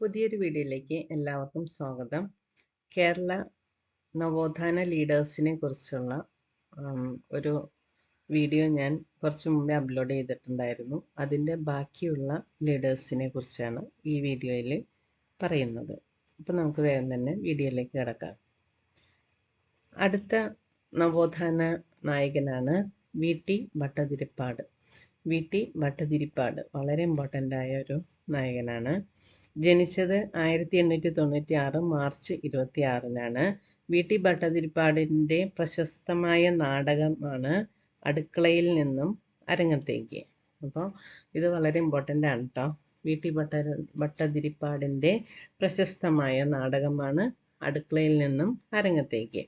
പുതിയൊരു വീഡിയോയിലേക്ക് എല്ലാവർക്കും സ്വാഗതം. കേരള നവോത്ഥാന ലീഡേഴ്സിനെ കുറിച്ചുള്ള ഒരു വീഡിയോ ഞാൻ കുറച്ച് മുമ്പേ അപ്ലോഡ് ചെയ്തിട്ടുണ്ടായിരുന്നു. അതിന്റെ ബാക്കിയുള്ള ലീഡേഴ്സിനെ കുറിച്ചാണ് ഈ വീഡിയോയിൽ പറയുന്നത്. അപ്പോൾ നമുക്ക് വേഗം തന്നെ വീഡിയോയിലേക്ക് കിടക്കാം. അടുത്ത നവോത്ഥാന നായകനാണ് V T Bhattathiripad. V T Bhattathiripad വളരെ ഇമ്പോർട്ടന്റ് ആയ ഒരു നായകനാണ്. ജനിച്ചത് ആയിരത്തി എണ്ണൂറ്റി തൊണ്ണൂറ്റി ആറ് മാർച്ച് ഇരുപത്തി ആറിനാണ് വി. ടി. ഭട്ടതിരിപ്പാടിന്റെ പ്രശസ്തമായ നാടകമാണ് അടുക്കളയിൽ നിന്നും അരങ്ങത്തേക്ക്. അപ്പോൾ ഇത് വളരെ ഇമ്പോർട്ടന്റ് ആണ് കേട്ടോ വി. ടി. ഭട്ട ഭട്ടതിരിപ്പാടിന്റെ പ്രശസ്തമായ നാടകമാണ് അടുക്കളയിൽ നിന്നും അരങ്ങത്തേക്ക്.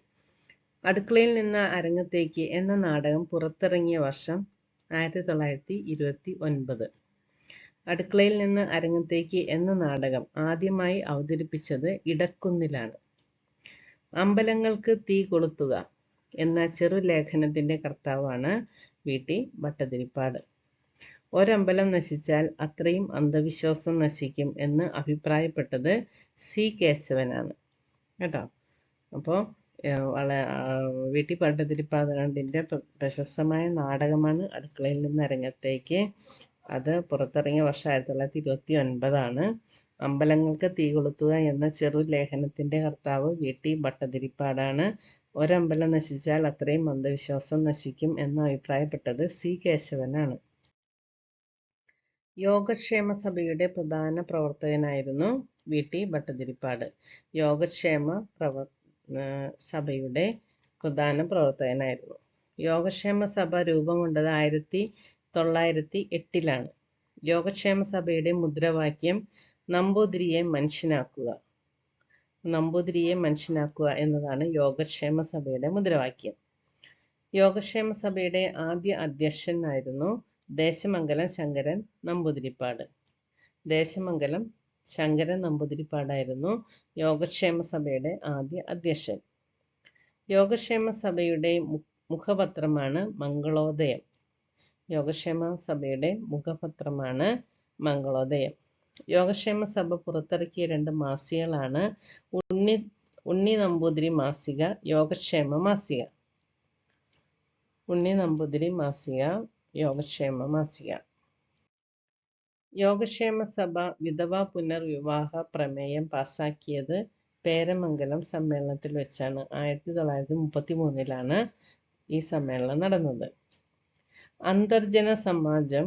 അടുക്കളയിൽ നിന്ന് അരങ്ങത്തേക്ക് എന്ന നാടകം പുറത്തിറങ്ങിയ വർഷം ആയിരത്തി തൊള്ളായിരത്തി ഇരുപത്തി ഒൻപത് അടുക്കളയിൽ നിന്ന് അരങ്ങത്തേക്ക് എന്ന നാടകം ആദ്യമായി അവതരിപ്പിച്ചത് ഇടക്കുന്നിലാണ്. അമ്പലങ്ങൾക്ക് തീ കൊളുത്തുക എന്ന ചെറുലേഖനത്തിന്റെ കർത്താവാണ് വി. ടി. ഭട്ടതിരിപ്പാട്. ഒരമ്പലം നശിച്ചാൽ അത്രയും അന്ധവിശ്വാസം നശിക്കും എന്ന് അഭിപ്രായപ്പെട്ടത് സി. കേശവനാണ്. കേട്ടോ? അപ്പോൾ വള വി. ടി. ഭട്ടതിരിപ്പാടിന്റെ പ്രശസ്തമായ നാടകമാണ് അടുക്കളയിൽ നിന്ന് അരങ്ങത്തേക്ക് അത് പുറത്തിറങ്ങിയ വർഷം ആയിരത്തി തൊള്ളായിരത്തി ഇരുപത്തി ഒൻപതാണ് അമ്പലങ്ങൾക്ക് തീ കൊളുത്തുക എന്ന ചെറു ലേഖനത്തിന്റെ കർത്താവ് വി ടി ഭട്ടതിരിപ്പാടാണ്. ഒരമ്പലം നശിച്ചാൽ അത്രയും അന്ധവിശ്വാസം നശിക്കും എന്ന് അഭിപ്രായപ്പെട്ടത് സി കേശവനാണ്. യോഗക്ഷേമ സഭയുടെ പ്രധാന പ്രവർത്തകനായിരുന്നു വി ടി ഭട്ടതിരിപ്പാട്. യോഗക്ഷേമ പ്രവർ സഭയുടെ പ്രധാന പ്രവർത്തകനായിരുന്നു. യോഗക്ഷേമ സഭ രൂപം കൊണ്ടത് ആയിരത്തി തൊള്ളായിരത്തി എട്ടിലാണ് യോഗക്ഷേമ സഭയുടെ മുദ്രാവാക്യം നമ്പൂതിരിയെ മനുഷ്യനാക്കുക. നമ്പൂതിരിയെ മനുഷ്യനാക്കുക എന്നതാണ് യോഗക്ഷേമ സഭയുടെ മുദ്രാവാക്യം. യോഗക്ഷേമ സഭയുടെ ആദ്യ അധ്യക്ഷനായിരുന്നു ദേശമംഗലം ശങ്കരൻ നമ്പൂതിരിപ്പാട്. ദേശമംഗലം ശങ്കരൻ നമ്പൂതിരിപ്പാടായിരുന്നു യോഗക്ഷേമ സഭയുടെ ആദ്യ അധ്യക്ഷൻ. യോഗക്ഷേമ സഭയുടെ മുഖപത്രമാണ് മംഗളോദയം. യോഗക്ഷേമ സഭയുടെ മുഖപത്രമാണ് മംഗളോദയം. യോഗക്ഷേമ സഭ പുറത്തിറക്കിയ രണ്ട് മാസികകളാണ് ഉണ്ണി ഉണ്ണി നമ്പൂതിരി മാസിക യോഗക്ഷേമ മാസിക. ഉണ്ണി നമ്പൂതിരി മാസിക യോഗക്ഷേമ മാസിക. യോഗക്ഷേമ സഭ വിധവ പുനർവിവാഹ പ്രമേയം പാസാക്കിയത് പേരമംഗലം സമ്മേളനത്തിൽ വെച്ചാണ്. ആയിരത്തി തൊള്ളായിരത്തി മുപ്പത്തി മൂന്നിലാണ് ഈ സമ്മേളനം നടന്നത്. അന്തർജന സമാജം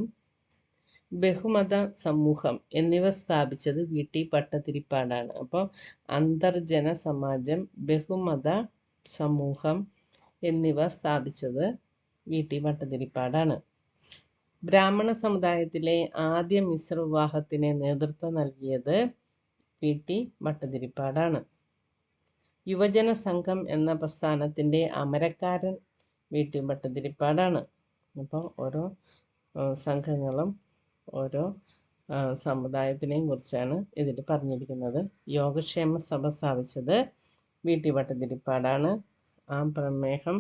ബഹുമത സമൂഹം എന്നിവ സ്ഥാപിച്ചത് വി. ടി. ഭട്ടതിരിപ്പാടാണ് അപ്പോൾ അന്തർജന സമാജം ബഹുമത സമൂഹം എന്നിവ സ്ഥാപിച്ചത് വി. ടി. ഭട്ടതിരിപ്പാടാണ് ബ്രാഹ്മണ സമുദായത്തിലെ ആദ്യ മിശ്ര വിവാഹത്തിന് നേതൃത്വം നൽകിയത് പി ടി. ഭട്ടതിരിപ്പാടാണ് യുവജന സംഘം എന്ന പ്രസ്ഥാനത്തിന്റെ അമരക്കാരൻ വി. ടി. ഭട്ടതിരിപ്പാടാണ് അപ്പോൾ ഓരോ സംഘങ്ങളും ഓരോ സമുദായത്തിനെയും കുറിച്ചാണ് ഇതിൽ പറഞ്ഞിരിക്കുന്നത്. യോഗക്ഷേമ സഭ സ്ഥാപിച്ചത് വി ടി ഭട്ടതിരിപ്പാടാണ് ആ പ്രമേഹം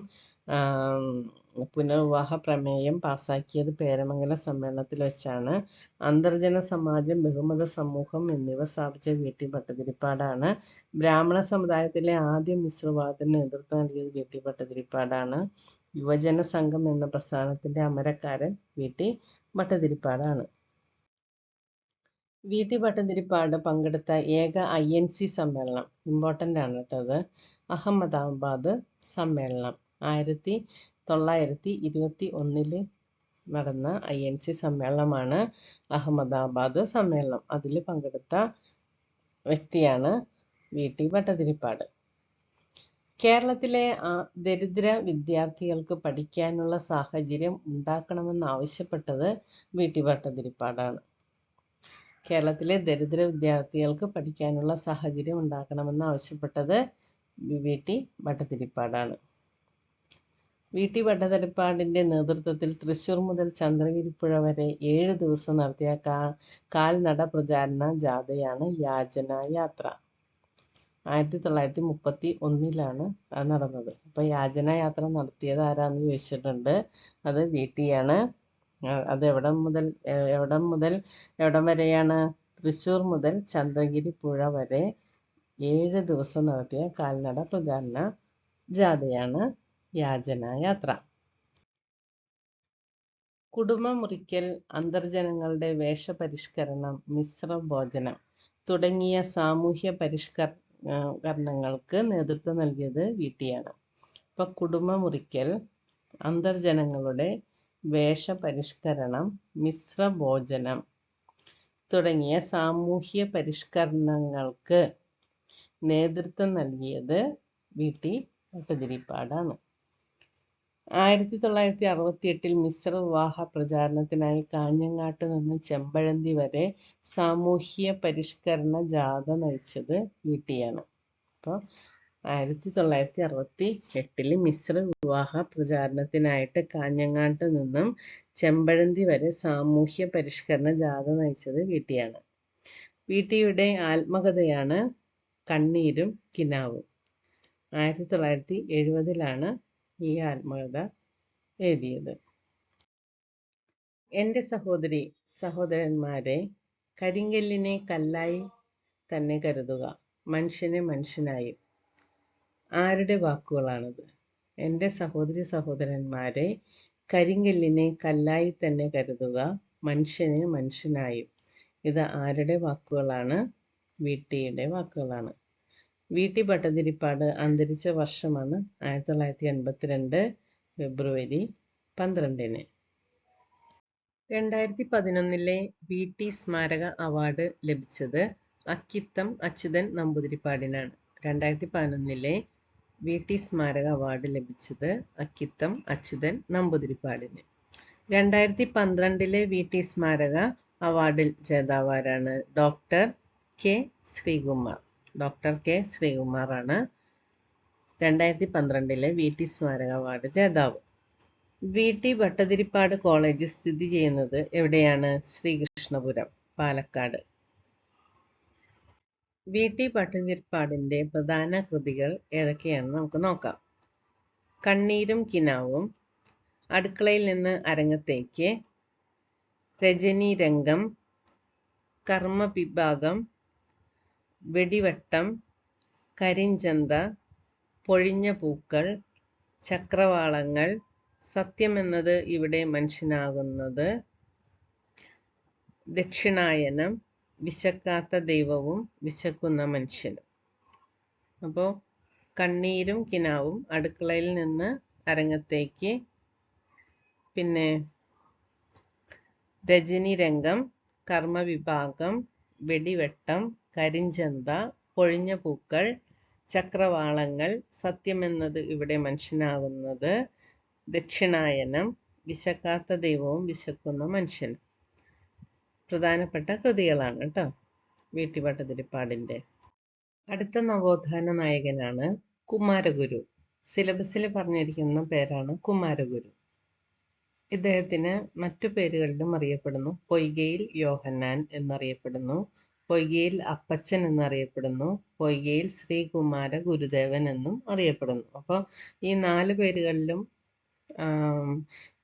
പുനർവിവാഹ പ്രമേയം പാസാക്കിയത് പേരമംഗല സമ്മേളനത്തിൽ വെച്ചാണ്. അന്തർജന സമാജം ബഹുമത സമൂഹം എന്നിവ സ്ഥാപിച്ച വി ടി ഭട്ടതിരിപ്പാടാണ് ബ്രാഹ്മണ സമുദായത്തിലെ ആദ്യ മിശ്രവാദത്തിന് നേതൃത്വം നൽകിയത് വി ടി ഭട്ടതിരിപ്പാടാണ് യുവജന സംഘം എന്ന പ്രസ്ഥാനത്തിന്റെ അമരക്കാരൻ വി. ടി. ഭട്ടതിരിപ്പാടാണ്. വി. ടി. ഭട്ടതിരിപ്പാട് പങ്കെടുത്ത ഏക ഐ എൻ സി സമ്മേളനം ഇമ്പോർട്ടന്റ് ആണ് കേട്ടത് അഹമ്മദാബാദ് സമ്മേളനം ആയിരത്തി തൊള്ളായിരത്തി ഇരുപത്തി ഒന്നിൽ നടന്ന ഐ എൻ സി സമ്മേളനമാണ് അഹമ്മദാബാദ് സമ്മേളനം. അതിൽ പങ്കെടുത്ത വ്യക്തിയാണ് വി. ടി. ഭട്ടതിരിപ്പാട്. കേരളത്തിലെ ദരിദ്ര വിദ്യാർത്ഥികൾക്ക് പഠിക്കാനുള്ള സാഹചര്യം ഉണ്ടാക്കണമെന്ന് ആവശ്യപ്പെട്ടത് വി. ടി. ഭട്ടതിരിപ്പാടാണ്. കേരളത്തിലെ ദരിദ്ര വിദ്യാർത്ഥികൾക്ക് പഠിക്കാനുള്ള സാഹചര്യം ഉണ്ടാക്കണമെന്ന് ആവശ്യപ്പെട്ടത് വി. ടി. ഭട്ടതിരിപ്പാടാണ്. വി. ടി. ഭട്ടതിരിപ്പാടിന്റെ നേതൃത്വത്തിൽ തൃശൂർ മുതൽ ചന്ദ്രഗിരിപ്പുഴ വരെ ഏഴ് ദിവസം നടത്തിയ കാൽനട പ്രചാരണ ജാഥയാണ് യാചന യാത്ര. ആയിരത്തി തൊള്ളായിരത്തി മുപ്പത്തി ഒന്നിലാണ് നടന്നത്. അപ്പോൾ യാചന യാത്ര നടത്തിയത് ആരാന്ന് ചോദിച്ചിട്ടുണ്ട്. അത് വി ആണ് അത് എവിടെ മുതൽ എവിടെ മുതൽ എവിടം വരെയാണ്? തൃശ്ശൂർ മുതൽ ചന്ദ്രഗിരി പുഴ വരെ ഏഴ് ദിവസം നടത്തിയ കാൽനട പ്രചാരണ ജാഥയാണ് യാചന യാത്ര കുടുംബമുറിക്കൽ അന്തർജനങ്ങളുടെ വേഷപരിഷ്കരണം മിശ്രഭോജനം തുടങ്ങിയ സാമൂഹ്യ പരിഷ്കരണങ്ങൾക്ക് നേതൃത്വം നൽകിയത് വി. വീട്ടിയാണ് ഇപ്പൊ കുടുംബമുറിക്കൽ അന്തർജനങ്ങളുടെ വേഷപരിഷ്കരണം മിശ്രഭോജനം തുടങ്ങിയ സാമൂഹ്യ പരിഷ്കരണങ്ങൾക്ക് നേതൃത്വം നൽകിയത് വി. ടി. ഭട്ടതിരിപ്പാടാണ് ആയിരത്തി തൊള്ളായിരത്തി അറുപത്തി എട്ടിൽ മിശ്ര വിവാഹ പ്രചാരണത്തിനായി കാഞ്ഞങ്ങാട്ട് നിന്ന് ചെമ്പഴന്തി വരെ സാമൂഹ്യ പരിഷ്കരണ ജാഥ നയിച്ചത് വീട്ടിയാണ് അപ്പോൾ ആയിരത്തി തൊള്ളായിരത്തി അറുപത്തി എട്ടിൽ മിശ്ര വിവാഹ പ്രചാരണത്തിനായിട്ട് കാഞ്ഞങ്ങാട്ട് നിന്നും ചെമ്പഴന്തി വരെ സാമൂഹ്യ പരിഷ്കരണ ജാഥ നയിച്ചത് വീട്ടിയാണ് വീട്ടിയുടെ ആത്മകഥയാണ് കണ്ണീരും കിനാവും. ആയിരത്തി തൊള്ളായിരത്തി എഴുപതിലാണ് ഈ ആത്മകഥ എഴുതിയത്. എന്റെ സഹോദരി സഹോദരന്മാരെ കരിങ്കല്ലിനെ കല്ലായി തന്നെ കരുതുക. മനുഷ്യനെ മനുഷ്യനായി. ആരുടെ വാക്കുകളാണത്? എന്റെ സഹോദരി സഹോദരന്മാരെ കരിങ്കല്ലിനെ കല്ലായി തന്നെ കരുതുക. മനുഷ്യനെ മനുഷ്യനായും. ഇത് ആരുടെ വാക്കുകളാണ്? വീട്ടിയുടെ വാക്കുകളാണ്. വീട്ടി ഭട്ടതിരിപ്പാട് അന്തരിച്ച വർഷമാണ് ആയിരത്തി തൊള്ളായിരത്തി എൺപത്തിരണ്ട് ഫെബ്രുവരി പന്ത്രണ്ടിന്. രണ്ടായിരത്തി പതിനൊന്നിലെ വി ടി സ്മാരക അവാർഡ് ലഭിച്ചത് അക്കിത്തം അച്യുതൻ നമ്പൂതിരിപ്പാടിനാണ്. രണ്ടായിരത്തി പതിനൊന്നിലെ വി ടി സ്മാരക അവാർഡ് ലഭിച്ചത് അക്കിത്തം അച്യുതൻ നമ്പൂതിരിപ്പാടിന്. രണ്ടായിരത്തി പന്ത്രണ്ടിലെ വി ടി സ്മാരക അവാർഡിൽ ജേതാവാരാണ് doctor K Sreekumar. Doctor K ശ്രീകുമാറാണ്. രണ്ടായിരത്തി പന്ത്രണ്ടിലെ വി ടി സ്മാരക അവാർഡ് ജേതാവ്. വി ടി ഭട്ടതിരിപ്പാട് കോളേജ് സ്ഥിതി ചെയ്യുന്നത് എവിടെയാണ്? ശ്രീകൃഷ്ണപുരം പാലക്കാട്. വി ടി ഭട്ടതിരിപ്പാടിന്റെ പ്രധാന കൃതികൾ ഏതൊക്കെയാണെന്ന് നമുക്ക് നോക്കാം. കണ്ണീരും കിനാവും അടുക്കളയിൽ നിന്ന് അരങ്ങത്തേക്ക് രജനി കർമ്മ കർമ്മവിഭാഗം വെടിവട്ടം കരിഞ്ചന്ത പൊഴിഞ്ഞ പൂക്കൾ ചക്രവാളങ്ങൾ സത്യമെന്നത് ഇവിടെ മനുഷ്യനാകുന്നത്. ദക്ഷിണായനം വിശക്കാത്ത ദൈവവും വിശക്കുന്ന മനുഷ്യനും. അപ്പോൾ കണ്ണീരും കിനാവും അടുക്കളയിൽ നിന്ന് അരങ്ങത്തേക്ക്. പിന്നെ രജനി രംഗം കർമ്മവിഭാഗം വെടിവെട്ടം കരിഞ്ചന്ത പൊഴിഞ്ഞ പൂക്കൾ ചക്രവാളങ്ങൾ സത്യമെന്നത് ഇവിടെ മനുഷ്യനാകുന്നത്. ദക്ഷിണായനം വിശക്കാത്ത ദൈവവും വിശക്കുന്ന മനുഷ്യനും പ്രധാനപ്പെട്ട കൃതികളാണ് കേട്ടോ വീട്ടിപ്പട്ടതിരിപ്പാടിന്റെ അടുത്ത നവോത്ഥാന നായകനാണ് കുമാരഗുരു. സിലബസിൽ പറഞ്ഞിരിക്കുന്ന പേരാണ് കുമാരഗുരു. ഇദ്ദേഹത്തിന് മറ്റു പേരുകളിലും അറിയപ്പെടുന്നു. പൊയ്കയിൽ യോഹന്നാൻ എന്നറിയപ്പെടുന്നു. പൊയ്കയിൽ അപ്പച്ചൻ എന്നറിയപ്പെടുന്നു. പൊയ്കയിൽ ശ്രീകുമാര ഗുരുദേവൻ എന്നും അറിയപ്പെടുന്നു. അപ്പോൾ ഈ നാല് പേരുകളിലും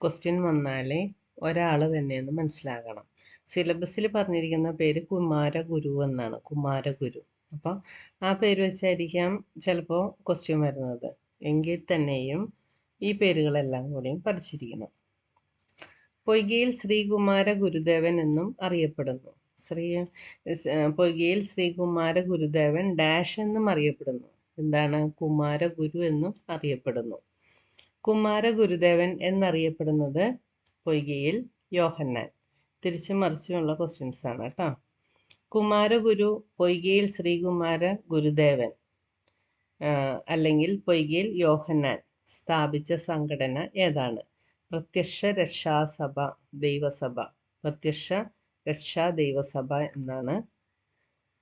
ക്വസ്റ്റ്യൻ വന്നാലേ ഒരാൾ തന്നെയെന്ന് മനസ്സിലാകണം. സിലബസിൽ പറഞ്ഞിരിക്കുന്ന പേര് കുമാര ഗുരു എന്നാണ്. കുമാരഗുരു അപ്പോൾ ആ പേര് വെച്ചായിരിക്കാം ചിലപ്പോൾ ക്വസ്റ്റ്യൻ വരുന്നത്. എങ്കിൽ തന്നെയും ഈ പേരുകളെല്ലാം കൂടിയും പഠിച്ചിരിക്കണം. പൊയ്കയിൽ ശ്രീകുമാര ഗുരുദേവൻ എന്നും അറിയപ്പെടുന്നു. ശ്രീ പൊയ്കയിൽ ശ്രീകുമാര ഗുരുദേവൻ ഡാഷ് എന്നും അറിയപ്പെടുന്നു. എന്താണ്? കുമാര ഗുരു എന്നും അറിയപ്പെടുന്നു. കുമാര ഗുരുദേവൻ എന്നറിയപ്പെടുന്നത് പൊയ്കയിൽ യോഹന്നാൻ. തിരിച്ചും മറിച്ചുമുള്ള ക്വസ്റ്റ്യൻസ് ആണ് കേട്ടോ. കുമാരഗുരു പൊയ്കയിൽ ശ്രീകുമാര ഗുരുദേവൻ അല്ലെങ്കിൽ പൊയ്കയിൽ യോഹന്നാൻ സ്ഥാപിച്ച സംഘടന ഏതാണ്? പ്രത്യക്ഷ രക്ഷാസഭ ദൈവസഭ. പ്രത്യക്ഷ ദൈവസഭ എന്നാണ്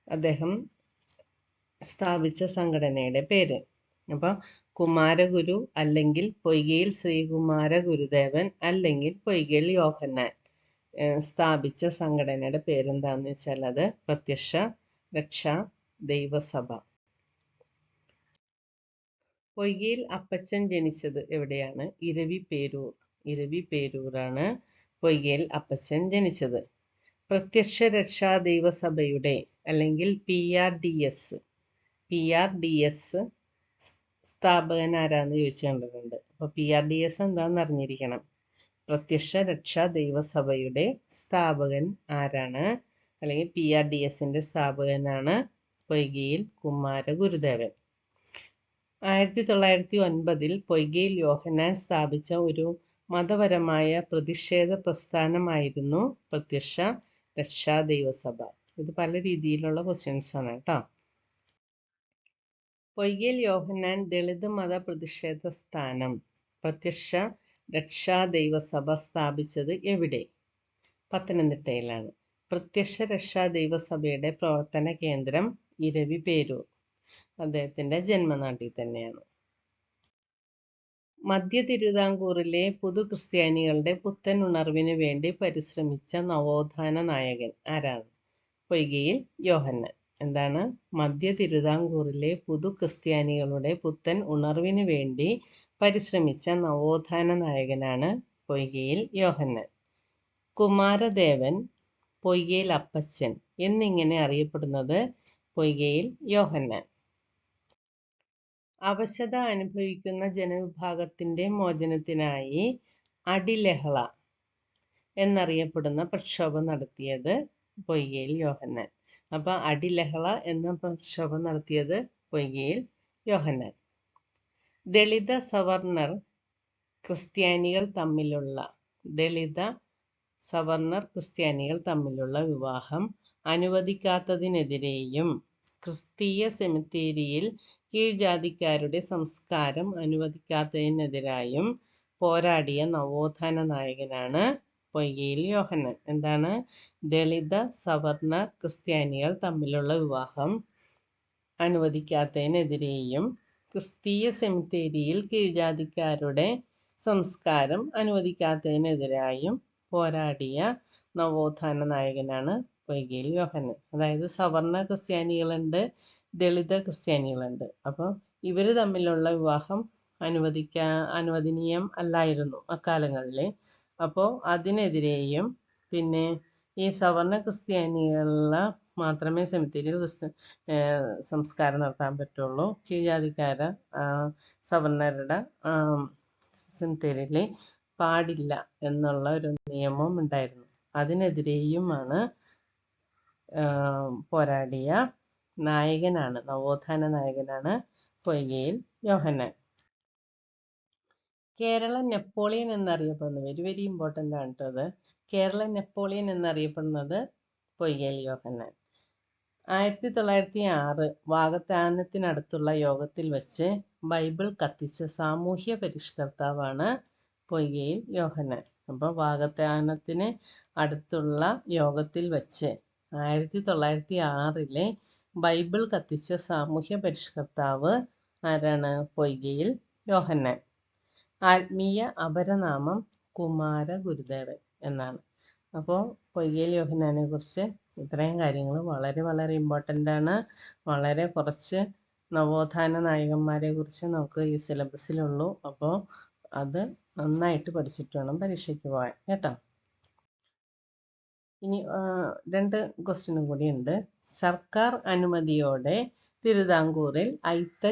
അദ്ദേഹം സ്ഥാപിച്ച സംഘടനയുടെ പേര്. അപ്പോൾ കുമാരഗുരു അല്ലെങ്കിൽ പൊയ്കയിൽ ശ്രീകുമാര ഗുരുദേവൻ അല്ലെങ്കിൽ പൊയ്കയിൽ യോഹന്നാൻ സ്ഥാപിച്ച സംഘടനയുടെ പേരെന്താന്ന് വെച്ചാൽ അത് പ്രത്യക്ഷ രക്ഷാ ദൈവസഭ. പൊയ്കയിൽ അപ്പച്ചൻ ജനിച്ചത് എവിടെയാണ്? ഇരവി പേരൂർ ഇരവി പേരൂരാണ് പൊയ്കയിൽ അപ്പച്ചൻ ജനിച്ചത്. പ്രത്യക്ഷ രക്ഷാ ദൈവസഭയുടെ അല്ലെങ്കിൽ P R D S P R D S സ്ഥാപകൻ ആരാന്ന് ചോദിച്ചു കണ്ടിട്ടുണ്ട് അപ്പോൾ പി ആർ ഡി എസ് എന്താണെന്ന് അറിഞ്ഞിരിക്കണം? പ്രത്യക്ഷ രക്ഷാ ദൈവസഭയുടെ സ്ഥാപകൻ ആരാണ്? അല്ലെങ്കിൽ പി ആർ ഡി എസിന്റെ സ്ഥാപകനാണ് പൊയ്കയിൽ കുമാര ഗുരുദേവൻ ആയിരത്തി തൊള്ളായിരത്തി ഒൻപതിൽ പൊയ്കയിൽ യോഹനാൻ സ്ഥാപിച്ച ഒരു മതപരമായ പ്രതിഷേധ പ്രസ്ഥാനമായിരുന്നു പ്രത്യക്ഷ രക്ഷാ ദൈവസഭ. ഇത് പല രീതിയിലുള്ള ക്വസ്റ്റ്യൻസ് ആണ് കേട്ടോ. പൊയ്യൽ യോഹന്നാൻ ദളിത് മത പ്രതിഷേധ സ്ഥാനം പ്രത്യക്ഷ രക്ഷാ ദൈവസഭ സ്ഥാപിച്ചത് എവിടെ? പത്തനംതിട്ടയിലാണ്. പ്രത്യക്ഷ രക്ഷാ ദൈവസഭയുടെ പ്രവർത്തന കേന്ദ്രം ഇരവിപേരൂർ. അദ്ദേഹത്തിന്റെ ജന്മനാട്ടിൽ തന്നെയാണ്. മധ്യ തിരുവിതാംകൂറിലെ പുതു ക്രിസ്ത്യാനികളുടെ പുത്തൻ ഉണർവിന് വേണ്ടി പരിശ്രമിച്ച നവോത്ഥാന നായകൻ ആരാണ്? പൊയ്കയിൽ യോഹന്നൻ. എന്താണ്? മധ്യ തിരുവിതാംകൂറിലെ പുതു ക്രിസ്ത്യാനികളുടെ പുത്തൻ ഉണർവിനു വേണ്ടി പരിശ്രമിച്ച നവോത്ഥാന നായകനാണ് പൊയ്കയിൽ യോഹന്നൻ. കുമാരദേവൻ പൊയ്കയിൽ അപ്പച്ചൻ എന്നിങ്ങനെ അറിയപ്പെടുന്നത് പൊയ്കയിൽ യോഹന്നാൻ. അവശത അനുഭവിക്കുന്ന ജനവിഭാഗത്തിന്റെ മോചനത്തിനായി അടിലഹള എന്നറിയപ്പെടുന്ന പ്രക്ഷോഭം നടത്തിയത് പൊയ്യയിൽ യോഹന്നാൻ. അപ്പൊ അടിലഹള എന്ന പ്രക്ഷോഭം നടത്തിയത് പൊയ്യയിൽ യോഹന്നാൻ. ദളിത സവർണർ ക്രിസ്ത്യാനികൾ തമ്മിലുള്ള ദളിത സവർണർ ക്രിസ്ത്യാനികൾ തമ്മിലുള്ള വിവാഹം അനുവദിക്കാത്തതിനെതിരെയും ക്രിസ്തീയ സെമിത്തേരിയിൽ കീഴ്ജാതിക്കാരുടെ സംസ്കാരം അനുവദിക്കാത്തതിനെതിരായും പോരാടിയ നവോത്ഥാന നായകനാണ് പൊയ്കയിൽ യോഹന്നൻ. എന്താണ്? ദളിത സവർണ ക്രിസ്ത്യാനികൾ തമ്മിലുള്ള വിവാഹം അനുവദിക്കാത്തതിനെതിരെയും ക്രിസ്തീയ സെമിത്തേരിയിൽ കീഴ്ജാതിക്കാരുടെ സംസ്കാരം അനുവദിക്കാത്തതിനെതിരായും പോരാടിയ നവോത്ഥാന നായകനാണ് പൊയ്കയിൽ യോഹന്നൻ. അതായത് സവർണ ക്രിസ്ത്യാനികളുണ്ട് ദളിത ക്രിസ്ത്യാനികളുണ്ട്. അപ്പോൾ ഇവർ തമ്മിലുള്ള വിവാഹം അനുവദിക്കാ അനുവദനീയം അല്ലായിരുന്നു അക്കാലങ്ങളിൽ അപ്പോൾ അതിനെതിരെയും പിന്നെ ഈ സവർണ ക്രിസ്ത്യാനികളിലെ മാത്രമേ സെമിത്തേരിയിൽ ക്രിസ്ത്യ സംസ്കാരം നടത്താൻ പറ്റുള്ളൂ. കീഴ്ജാതിക്കാരെ സവർണരുടെ സെമിത്തേരിയിൽ പാടില്ല എന്നുള്ള ഒരു നിയമം ഉണ്ടായിരുന്നു. അതിനെതിരെയുമാണ് പോരാടിയ നായകനാണ് നവോത്ഥാന നായകനാണ് പൊയ്കയിൽ യോഹന്നാൻ. കേരള നെപ്പോളിയൻ എന്നറിയപ്പെടുന്നത് വെരി വെരി ഇമ്പോർട്ടന്റ് ആണ് കേട്ടോ അത്. കേരള നെപ്പോളിയൻ എന്നറിയപ്പെടുന്നത് പൊയ്കയിൽ യോഹന്നാൻ. ആയിരത്തി തൊള്ളായിരത്തി ആറ് വാഗത്താനത്തിനടുത്തുള്ള യോഗത്തിൽ വെച്ച് ബൈബിൾ കത്തിച്ച സാമൂഹ്യ പരിഷ്കർത്താവാണ് പൊയ്കയിൽ യോഹന്നാൻ. അപ്പോൾ വാഗത്താനത്തിന് അടുത്തുള്ള യോഗത്തിൽ വെച്ച് ആയിരത്തി തൊള്ളായിരത്തി ആറിലെ ബൈബിൾ കത്തിച്ച സാമൂഹ്യ പരിഷ്കർത്താവ് ആരാണ്? പൊയ്കയിൽ യോഹന്നാൻ. ആത്മീയ അപരനാമം കുമാര ഗുരുദേവൻ എന്നാണ്. അപ്പോൾ പൊയ്കയിൽ യോഹന്നാനെ കുറിച്ച് ഇത്രയും കാര്യങ്ങൾ വളരെ വളരെ ഇമ്പോർട്ടന്റ് ആണ്. വളരെ കുറച്ച് നവോത്ഥാന നായകന്മാരെ കുറിച്ച് നമുക്ക് ഈ സിലബസിലുള്ളൂ അപ്പോൾ അത് നന്നായിട്ട് പഠിച്ചിട്ട് വേണം പരീക്ഷയ്ക്ക് പോകാൻ. കേട്ടോ? ഇനി രണ്ട് ക്വസ്റ്റ്യനും കൂടിയുണ്ട് സർക്കാർ അനുമതിയോടെ തിരുവിതാംകൂറിൽ അയിത്ത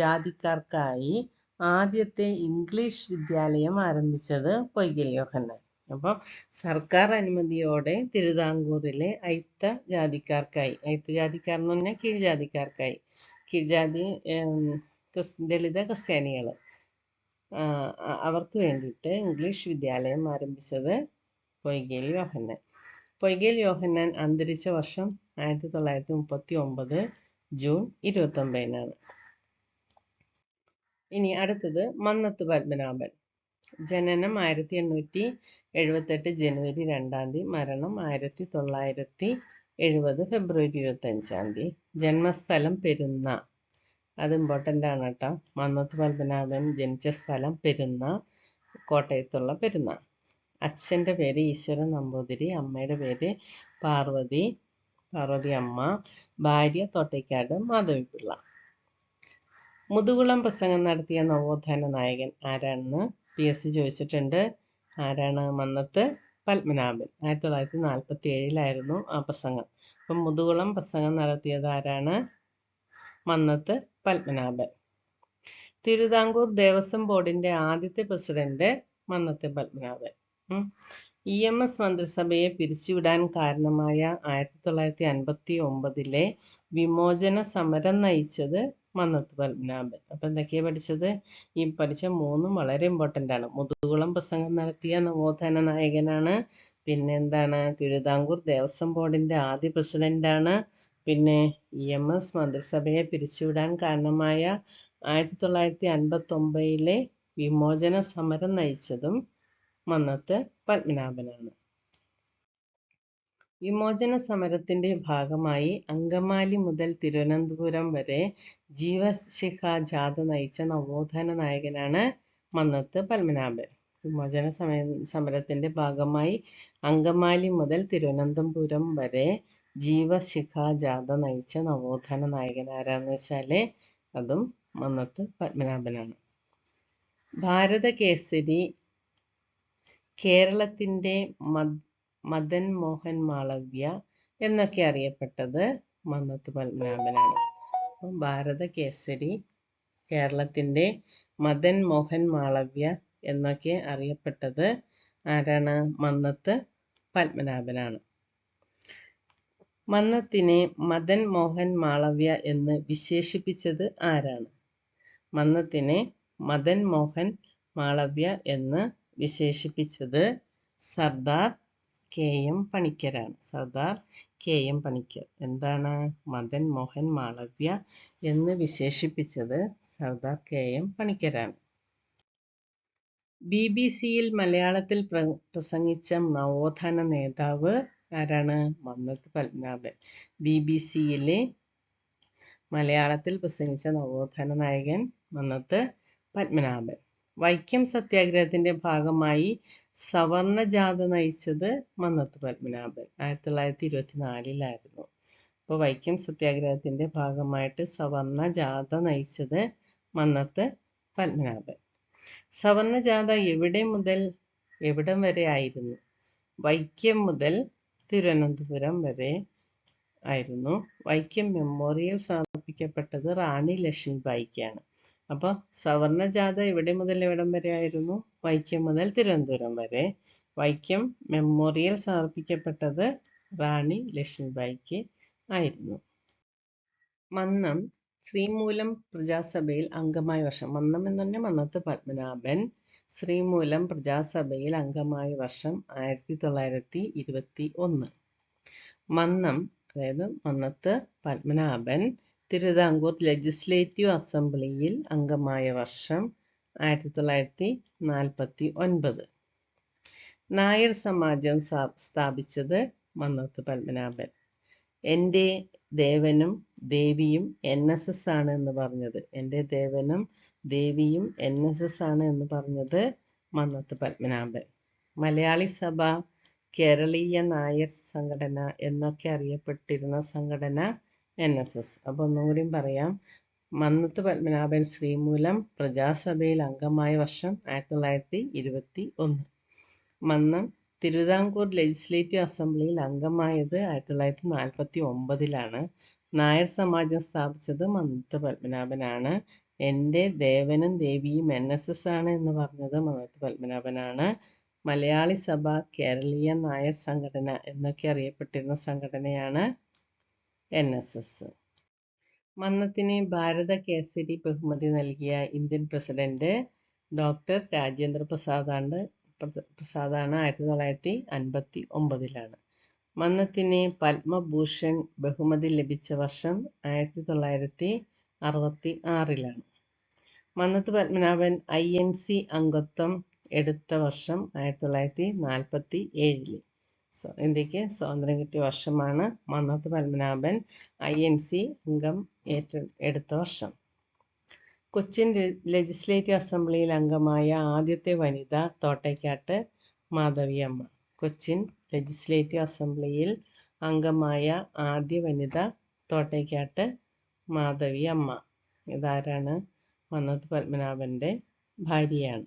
ജാതിക്കാർക്കായി ആദ്യത്തെ ഇംഗ്ലീഷ് വിദ്യാലയം ആരംഭിച്ചത് പൊയ്കൽ യോഹന്നാൻ. അപ്പോൾ സർക്കാർ അനുമതിയോടെ തിരുവിതാംകൂറിലെ അയിത്ത ജാതിക്കാർക്കായി അയിത്ത ജാതിക്കാർ എന്ന് പറഞ്ഞാൽ കീഴ്ജാതിക്കാർക്കായി കീഴ്ജാതി ദളിത ക്രിസ്ത്യാനികൾ അവർക്ക് വേണ്ടിയിട്ട് ഇംഗ്ലീഷ് വിദ്യാലയം ആരംഭിച്ചത് പൊയ്കേൽ യോഹന്നാൻ. പൊയ്കേൽ യോഹന്നാൻ അന്തരിച്ച വർഷം ആയിരത്തി തൊള്ളായിരത്തി മുപ്പത്തി ഒമ്പത് ജൂൺ ഇരുപത്തൊമ്പതിനാണ്. ഇനി അടുത്തത് മന്നത്ത് പത്മനാഭൻ. ജനനം ആയിരത്തി എണ്ണൂറ്റി എഴുപത്തെട്ട് ജനുവരി രണ്ടാം തീയതി മരണം ആയിരത്തി തൊള്ളായിരത്തി എഴുപത് ഫെബ്രുവരി ഇരുപത്തഞ്ചാം തീയതി. ജന്മസ്ഥലം പെരുന്ന. അത് ഇമ്പോർട്ടന്റ് ആണ് കേട്ടോ. മന്നത്ത് പത്മനാഭൻ ജനിച്ച സ്ഥലം പെരുന്ന കോട്ടയത്തുള്ള പെരുന്ന. അച്ഛന്റെ പേര് ഈശ്വരൻ നമ്പൂതിരി അമ്മയുടെ പേര് പാർവതി പാർവതി അമ്മ ഭാര്യ തോട്ടയ്ക്കാട് മാധവിപ്പിള്ള മുതുകുളം പ്രസംഗം നടത്തിയ നവോത്ഥാന നായകൻ ആരാണെന്ന് പി എസ് സി ചോദിച്ചിട്ടുണ്ട്. ആരാണ് മന്നത്ത്? പത്മനാഭൻ. ആയിരത്തി തൊള്ളായിരത്തി നാൽപ്പത്തി ഏഴിലായിരുന്നു ആ പ്രസംഗം. അപ്പം മുതുകുളം പ്രസംഗം നടത്തിയത് ആരാണ്? മന്നത്ത് പത്മനാഭൻ. തിരുവിതാംകൂർ ദേവസ്വം ബോർഡിന്റെ ആദ്യത്തെ president Mannathu Padmanabhan. E M S മന്ത്രിസഭയെ പിരിച്ചുവിടാൻ കാരണമായ ആയിരത്തി തൊള്ളായിരത്തി അൻപത്തി ഒമ്പതിലെ വിമോചന സമരം നയിച്ചത് മന്നത്ത് പത്മനാഭൻ. അപ്പൊ എന്തൊക്കെയാണ് പഠിച്ചത്? ഈ പഠിച്ച മൂന്നും വളരെ ഇമ്പോർട്ടന്റ് ആണ്. മുതുകുളം പ്രസംഗം നടത്തിയ നവോത്ഥാന നായകനാണ്. പിന്നെ എന്താണ്? തിരുവിതാംകൂർ ദേവസ്വം ബോർഡിന്റെ ആദ്യ പ്രസിഡന്റാണ് പിന്നെ ഇ എം എസ് മന്ത്രിസഭയെ പിരിച്ചുവിടാൻ കാരണമായ ആയിരത്തി തൊള്ളായിരത്തി അൻപത്തൊമ്പതിലെ വിമോചന സമരം നയിച്ചതും മന്നത്ത് പത്മനാഭനാണ്. വിമോചന സമരത്തിന്റെ ഭാഗമായി അങ്കമാലി മുതൽ തിരുവനന്തപുരം വരെ ജീവശിഖ ജാഥ നയിച്ച നവോത്ഥാന നായകനാണ് മന്നത്ത് പത്മനാഭൻ. വിമോചന സമയ സമരത്തിന്റെ ഭാഗമായി അങ്കമാലി മുതൽ തിരുവനന്തപുരം വരെ ജീവശിഖ ജാഥ നയിച്ച നവോത്ഥാന നായകൻ ആരാന്ന് വെച്ചാൽ അതും മന്നത്ത് പത്മനാഭനാണ്. ഭാരത കേസരി കേരളത്തിന്റെ മദൻ മോഹൻ മാളവ്യ എന്നൊക്കെ അറിയപ്പെട്ടത് മന്നത്ത് പത്മനാഭനാണ്. ഭാരത കേസരി കേരളത്തിന്റെ മദൻ മോഹൻ മാളവ്യ എന്നൊക്കെ അറിയപ്പെട്ടത് ആരാണ്? മന്നത്ത് പത്മനാഭനാണ്. മന്നത്തിനെ മദൻ മോഹൻ മാളവ്യ എന്ന് വിശേഷിപ്പിച്ചത് ആരാണ്? മന്നത്തിനെ മദൻ മോഹൻ മാളവ്യ എന്ന് വിശേഷിപ്പിച്ചത് Sardar K M പണിക്കരാണ്. Sardar K M Panikkar. എന്താണ്? മദൻ മോഹൻ മാളവ്യ എന്ന് വിശേഷിപ്പിച്ചത് സർദാർ കെ എം പണിക്കരാണ്. ബി ബി സിയിൽ മലയാളത്തിൽ പ്ര പ്രസംഗിച്ച നവോത്ഥാന നേതാവ് ആരാണ്? മന്നത്ത് പത്മനാഭൻ. ബി ബി സിയിലെ മലയാളത്തിൽ പ്രസംഗിച്ച നവോത്ഥാന നായകൻ മന്നത്ത് പത്മനാഭൻ. വൈക്കം സത്യാഗ്രഹത്തിന്റെ ഭാഗമായി സവർണ ജാഥ നയിച്ചത് മന്നത്ത് പത്മനാഭൻ. ആയിരത്തി തൊള്ളായിരത്തി ഇരുപത്തിനാലിലായിരുന്നു അപ്പോൾ വൈക്കം സത്യാഗ്രഹത്തിന്റെ ഭാഗമായിട്ട് സവർണ ജാഥ നയിച്ചത് മന്നത്ത് പത്മനാഭൻ. സവർണ ജാഥ എവിടെ മുതൽ എവിടം വരെ ആയിരുന്നു? വൈക്കം മുതൽ തിരുവനന്തപുരം വരെ ആയിരുന്നു. വൈക്കം മെമ്മോറിയൽ സ്ഥാപിക്കപ്പെട്ടത് റാണി ലക്ഷ്മിബായിക്കാണ് അപ്പോൾ സവർണ ജാഥ എവിടെ മുതൽ എവിടം വരെ ആയിരുന്നു? വൈക്കം മുതൽ തിരുവനന്തപുരം വരെ. വൈക്കം മെമ്മോറിയൽ സമർപ്പിക്കപ്പെട്ടത് റാണി ലക്ഷ്മിബായിക്ക് ആയിരുന്നു. മന്നം ശ്രീമൂലം പ്രജാസഭയിൽ അംഗമായ വർഷം. മന്നം എന്ന് പറഞ്ഞാൽ മന്നത്ത് പത്മനാഭൻ. ശ്രീമൂലം പ്രജാസഭയിൽ അംഗമായ വർഷം ആയിരത്തി തൊള്ളായിരത്തി ഇരുപത്തി ഒന്ന് മന്നം അതായത് മന്നത്ത് പത്മനാഭൻ. തിരുവിതാംകൂർ ലെജിസ്ലേറ്റീവ് അസംബ്ലിയിൽ അംഗമായ വർഷം ആയിരത്തി തൊള്ളായിരത്തി നാൽപ്പത്തി ഒൻപത് നായർ സമാജം സ്ഥാപിച്ചത് മന്നത്ത് പത്മനാഭൻ. എന്റെ ദേവനും ദേവിയും എൻ എസ് എസ് ആണ് എന്ന് പറഞ്ഞത്. എന്റെ ദേവനും ദേവിയും എൻ എസ് എസ് ആണ് എന്ന് പറഞ്ഞത് മന്നത്ത് പത്മനാഭൻ. മലയാളി സഭ കേരളീയ നായർ സംഘടന എന്നൊക്കെ അറിയപ്പെട്ടിരുന്ന സംഘടന എൻ എസ് എസ് അപ്പോൾ ഒന്നുകൂടിയും പറയാം. മന്നത്ത് പത്മനാഭൻ ശ്രീമൂലം പ്രജാസഭയിൽ അംഗമായ വർഷം ആയിരത്തി തൊള്ളായിരത്തി ഇരുപത്തി ഒന്ന് മന്നം തിരുവിതാംകൂർ ലെജിസ്ലേറ്റീവ് അസംബ്ലിയിൽ അംഗമായത് ആയിരത്തി തൊള്ളായിരത്തി നാൽപ്പത്തി ഒമ്പതിലാണ് നായർ സമാജം സ്ഥാപിച്ചത് മന്നത്ത് പത്മനാഭനാണ്. എന്റെ ദേവനും ദേവിയും എൻ എസ് എസ് ആണ് എന്ന് പറഞ്ഞത് മന്നത്ത് പത്മനാഭനാണ്. മലയാളി സഭ കേരളീയ നായർ സംഘടന എന്നൊക്കെ അറിയപ്പെട്ടിരുന്ന സംഘടനയാണ് എൻ എസ് എസ് മന്നത്തിന് ഭാരത കേസരി ബഹുമതി നൽകിയ ഇന്ത്യൻ പ്രസിഡന്റ് ഡോക്ടർ രാജേന്ദ്ര പ്രസാദാണ് പ്രസാദാണ് ആയിരത്തി തൊള്ളായിരത്തി അൻപത്തി ഒമ്പതിലാണ് മന്നത്തിന് പത്മഭൂഷൺ ബഹുമതി ലഭിച്ച വർഷം ആയിരത്തി തൊള്ളായിരത്തി അറുപത്തി ആറിലാണ് Mannathu Padmanabhan I N C അംഗത്വം എടുത്ത വർഷം ആയിരത്തി തൊള്ളായിരത്തി നാൽപ്പത്തി ഏഴിൽ ഇന്ത്യയ്ക്ക് സ്വാതന്ത്ര്യം കിട്ടിയ വർഷമാണ് Mannathu Padmanabhan I N C അംഗം ഏറ്റ എടുത്ത വർഷം. കൊച്ചിൻ ലെജിസ്ലേറ്റീവ് അസംബ്ലിയിൽ അംഗമായ ആദ്യത്തെ വനിത തോട്ടയ്ക്കാട്ട് മാധവിയമ്മ. കൊച്ചിൻ ലെജിസ്ലേറ്റീവ് അസംബ്ലിയിൽ അംഗമായ ആദ്യ വനിത തോട്ടയ്ക്കാട്ട് മാധവിയമ്മ. ഇതാരാണ്? മന്നത്ത് പത്മനാഭന്റെ ഭാര്യയാണ്.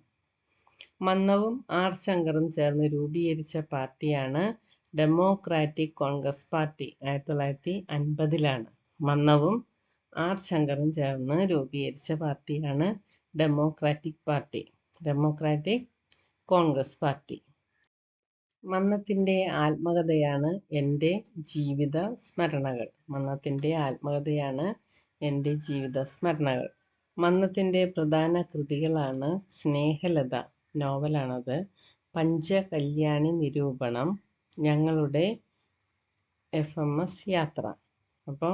മന്നവും ആർ ശങ്കറും ചേർന്ന് രൂപീകരിച്ച പാർട്ടിയാണ് ഡെമോക്രാറ്റിക് കോൺഗ്രസ് പാർട്ടി. ആയിരത്തി തൊള്ളായിരത്തി അൻപതിലാണ് മന്നവും ആർ ശങ്കറും ചേർന്ന് രൂപീകരിച്ച പാർട്ടിയാണ് democratic party democratic Congress party. മന്നത്തിന്റെ ആത്മകഥയാണ് എന്റെ ജീവിത സ്മരണകൾ. മന്നത്തിന്റെ ആത്മകഥയാണ് എന്റെ ജീവിത സ്മരണകൾ. മന്നത്തിന്റെ പ്രധാന കൃതികളാണ് സ്നേഹലത നോവലാണത്. പഞ്ചകല്യാണി നിരൂപണം ഞങ്ങളുടെ എഫ് എം എസ് യാത്ര. അപ്പോൾ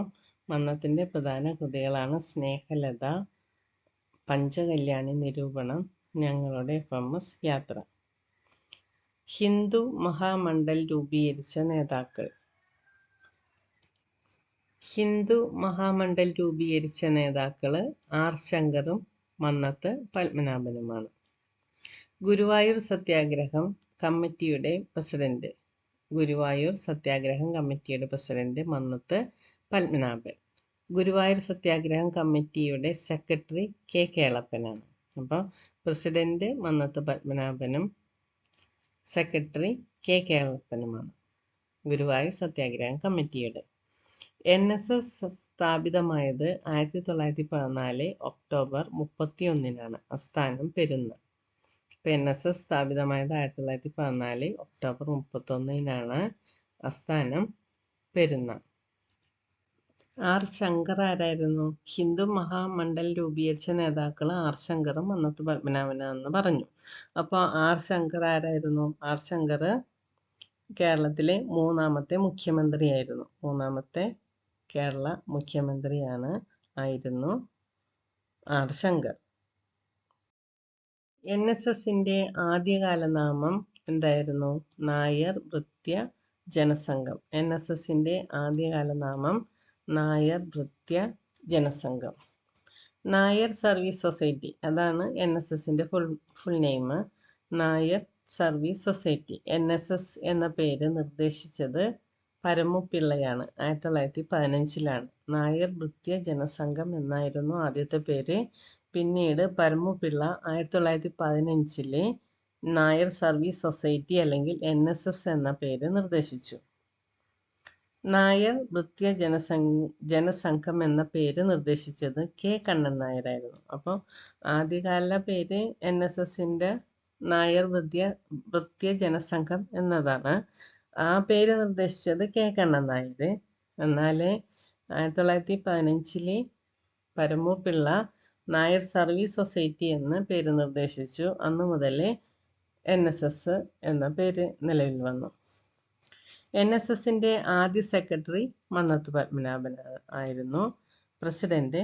മന്നത്തിന്റെ പ്രധാന കൃതികളാണ് സ്നേഹലത പഞ്ചകല്യാണി നിരൂപണം ഞങ്ങളുടെ എഫ് എം എസ് യാത്ര. ഹിന്ദു മഹാമണ്ഡൽ രൂപീകരിച്ച നേതാക്കൾ. ഹിന്ദു മഹാമണ്ഡൽ രൂപീകരിച്ച നേതാക്കൾ ആർ ശങ്കറും മന്നത്ത് പത്മനാഭനുമാണ്. ഗുരുവായൂർ സത്യാഗ്രഹം കമ്മിറ്റിയുടെ പ്രസിഡന്റ്. ഗുരുവായൂർ സത്യാഗ്രഹം കമ്മിറ്റിയുടെ പ്രസിഡന്റ് മന്നത്ത് പത്മനാഭൻ. ഗുരുവായൂർ സത്യാഗ്രഹം കമ്മിറ്റിയുടെ സെക്രട്ടറി കെ കേളപ്പനാണ്. അപ്പോൾ പ്രസിഡന്റ് മന്നത്ത് പത്മനാഭനും സെക്രട്ടറി കെ കേളപ്പനുമാണ് ഗുരുവായൂർ സത്യാഗ്രഹം കമ്മിറ്റിയുടെ. എൻ എസ് എസ് സ്ഥാപിതമായത് ആയിരത്തി തൊള്ളായിരത്തി പതിനാല് ഒക്ടോബർ മുപ്പത്തി ഒന്നിനാണ് ആസ്ഥാനം പെരുന്ന ഇപ്പം എൻ എസ് എസ് സ്ഥാപിതമായത് ആയിരത്തി തൊള്ളായിരത്തി പതിനാല് ഒക്ടോബർ മുപ്പത്തൊന്നിനാണ് ആസ്ഥാനം പെരുന്ന ആർ ശങ്കർ ആരായിരുന്നു? ഹിന്ദു മഹാമണ്ഡൽ രൂപീകരിച്ച നേതാക്കൾ ആർ ശങ്കറും അന്നത്തെ പത്മനാഭനാണെന്ന് പറഞ്ഞു. അപ്പോൾ ആർ ശങ്കർ ആരായിരുന്നു? ആർ ശങ്കർ കേരളത്തിലെ മൂന്നാമത്തെ മുഖ്യമന്ത്രിയായിരുന്നു. മൂന്നാമത്തെ കേരള മുഖ്യമന്ത്രിയാണ് ആയിരുന്നു ആർ ശങ്കർ. എൻ എസ് എസിന്റെ ആദ്യകാല നാമം എന്തായിരുന്നു? നായർ ഭൃത്യ ജനസംഘം. എൻ എസ് എസിന്റെ ആദ്യകാല നാമം നായർ ഭൃത്യ ജനസംഘം. Nair service society. അതാണ് എൻ എസ് എസിന്റെ full full name. Nair service society. N S S എന്ന പേര് നിർദ്ദേശിച്ചത് പരമുപിള്ളയാണ്. ആയിരത്തി തൊള്ളായിരത്തി പതിനഞ്ചിലാണ്. നായർ ഭൃത്യ ജനസംഘം എന്നായിരുന്നു ആദ്യത്തെ പേര്. പിന്നീട് പരമുപിള്ള ആയിരത്തി തൊള്ളായിരത്തി പതിനഞ്ചിൽ നായർ സർവീസ് സൊസൈറ്റി അല്ലെങ്കിൽ എൻ എസ് എസ് എന്ന പേര് നിർദ്ദേശിച്ചു. നായർ വൃത്യ ജനസംഘ ജനസംഘം എന്ന പേര് നിർദ്ദേശിച്ചത് കെ കണ്ണൻ നായരായിരുന്നു. അപ്പോൾ ആദ്യകാല പേര് എൻ എസ് നായർ വൃത്യ വൃത്യ ജനസംഘം എന്നതാണ്. ആ പേര് നിർദ്ദേശിച്ചത് കെ കണ്ണൻ നായർ എന്നാൽ ആയിരത്തി തൊള്ളായിരത്തി പതിനഞ്ചിൽ പരമു പിള്ള നായർ സർവീസ് സൊസൈറ്റി എന്ന് പേര് നിർദ്ദേശിച്ചു. അന്നു മുതലേ എൻ എസ് എസ് എന്ന പേര് നിലവിൽ വന്നു. എൻ എസ് എസിന്റെ ആദ്യ സെക്രട്ടറി മന്നത്ത് പത്മനാഭൻ ആയിരുന്നു. President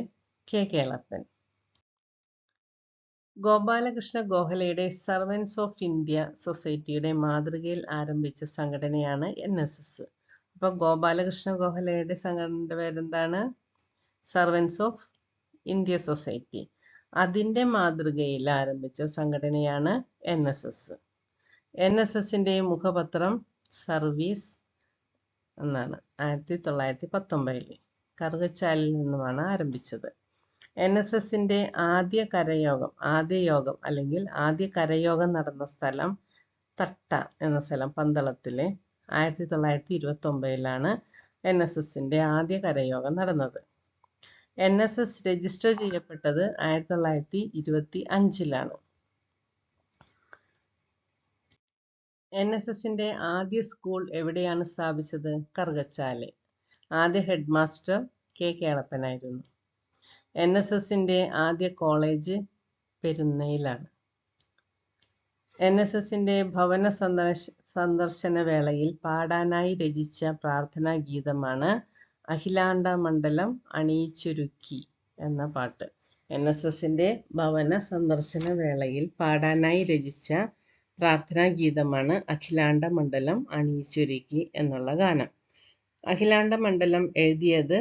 K Kelappan. ഗോപാലകൃഷ്ണ ഗോഖലയുടെ സർവൻസ് ഓഫ് ഇന്ത്യ സൊസൈറ്റിയുടെ മാതൃകയിൽ ആരംഭിച്ച സംഘടനയാണ് എൻ എസ് എസ് അപ്പോൾ ഗോപാലകൃഷ്ണ ഗോഖലയുടെ സംഘടനയുടെ പേരെന്താണ്? Servants of India society. അതിന്റെ മാതൃകയിൽ ആരംഭിച്ച സംഘടനയാണ് N S S N S എസിന്റെ മുഖപത്രം സർവീസ് എന്നാണ്. ആയിരത്തി തൊള്ളായിരത്തി പത്തൊമ്പതിൽ കറുകച്ചാലിൽ നിന്നുമാണ് ആരംഭിച്ചത്. എൻ എസ് എസിന്റെ ആദ്യ കരയോഗം ആദ്യ യോഗം അല്ലെങ്കിൽ ആദ്യ കരയോഗം നടന്ന സ്ഥലം തട്ട എന്ന സ്ഥലം പന്തളത്തിലെ ആയിരത്തി തൊള്ളായിരത്തി ഇരുപത്തി ഒമ്പതിലാണ് എൻ എസ് എസിന്റെ ആദ്യ കരയോഗം നടന്നത്. എൻ എസ് എസ് രജിസ്റ്റർ ചെയ്യപ്പെട്ടത് ആയിരത്തി തൊള്ളായിരത്തി ഇരുപത്തി അഞ്ചിലാണ് എൻ എസ് എസിന്റെ ആദ്യ സ്കൂൾ എവിടെയാണ് സ്ഥാപിച്ചത്? കറുകച്ചാൽ. ആദ്യ ഹെഡ് മാസ്റ്റർ കെ കേളപ്പനായിരുന്നു. എൻ എസ് ന്റെ ആദ്യ കോളേജ് പെരുന്നയിലാണ്. എൻ എസ് എസിന്റെ ഭവന സന്ദർശ സന്ദർശന വേളയിൽ പാടാനായി രചിച്ച പ്രാർത്ഥനാ ഗീതമാണ് അഖിലാണ്ട മണ്ഡലം അണിയിച്ചൊരുക്കി എന്ന പാട്ട്. എൻ എസ് എസിന്റെ ഭവന സന്ദർശന വേളയിൽ പാടാനായി രചിച്ച പ്രാർത്ഥനാ ഗീതമാണ് അഖിലാണ്ട മണ്ഡലം അണിയിച്ചൊരുക്കി എന്നുള്ള ഗാനം. അഖിലാണ്ട മണ്ഡലം എഴുതിയത്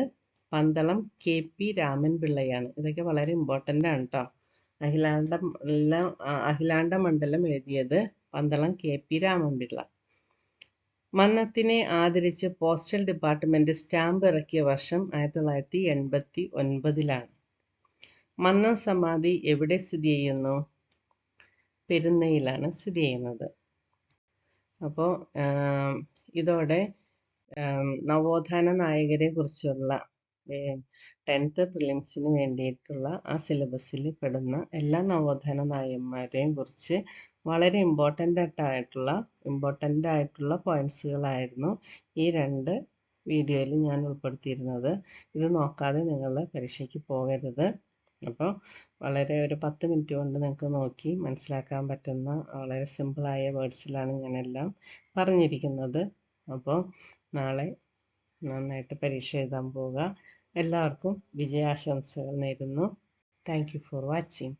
പന്തളം കെ പി രാമൻ പിള്ളയാണ് ഇതൊക്കെ വളരെ ഇമ്പോർട്ടന്റ് ആണ് കേട്ടോ അഖിലാണ്ട അഖിലാണ്ട മണ്ഡലം എഴുതിയത് പന്തളം കെ പി രാമൻപിള്ള. മന്നത്തിനെ ആദരിച്ച് പോസ്റ്റൽ ഡിപ്പാർട്ട്മെന്റ് സ്റ്റാമ്പ് ഇറക്കിയ വർഷം ആയിരത്തി തൊള്ളായിരത്തി എൺപത്തി ഒൻപതിലാണ് മന്നം സമാധി എവിടെ സ്ഥിതി ചെയ്യുന്നു? പെരുന്നയിലാണ് സ്ഥിതി ചെയ്യുന്നത്. അപ്പോൾ ഇതോടെ നവോത്ഥാന നായകരെ കുറിച്ചുള്ള ടെൻത്ത് പ്രിലിംസിന് വേണ്ടിയിട്ടുള്ള ആ സിലബസിൽ പെടുന്ന എല്ലാ നവോത്ഥാന നായകന്മാരെയും കുറിച്ച് വളരെ ഇമ്പോർട്ടന്റ് ആയിട്ടുള്ള ഇമ്പോർട്ടന്റ് ആയിട്ടുള്ള പോയിന്റ്സുകളായിരുന്നു ഈ രണ്ട് വീഡിയോയിൽ ഞാൻ ഉൾപ്പെടുത്തിയിരുന്നത്. ഇത് നോക്കാതെ നിങ്ങൾ പരീക്ഷയ്ക്ക് പോകരുത്. അപ്പോൾ വളരെ ഒരു പത്ത് മിനിറ്റ് കൊണ്ട് നിങ്ങൾക്ക് നോക്കി മനസ്സിലാക്കാൻ പറ്റുന്ന വളരെ സിമ്പിളായ വേർഡ്സിലാണ് ഞാനെല്ലാം പറഞ്ഞിരിക്കുന്നത്. അപ്പോൾ നാളെ നന്നായിട്ട് പരീക്ഷ എഴുതാൻ പോവുക. എല്ലാവർക്കും വിജയാശംസകൾ നേരുന്നു. Thank for watching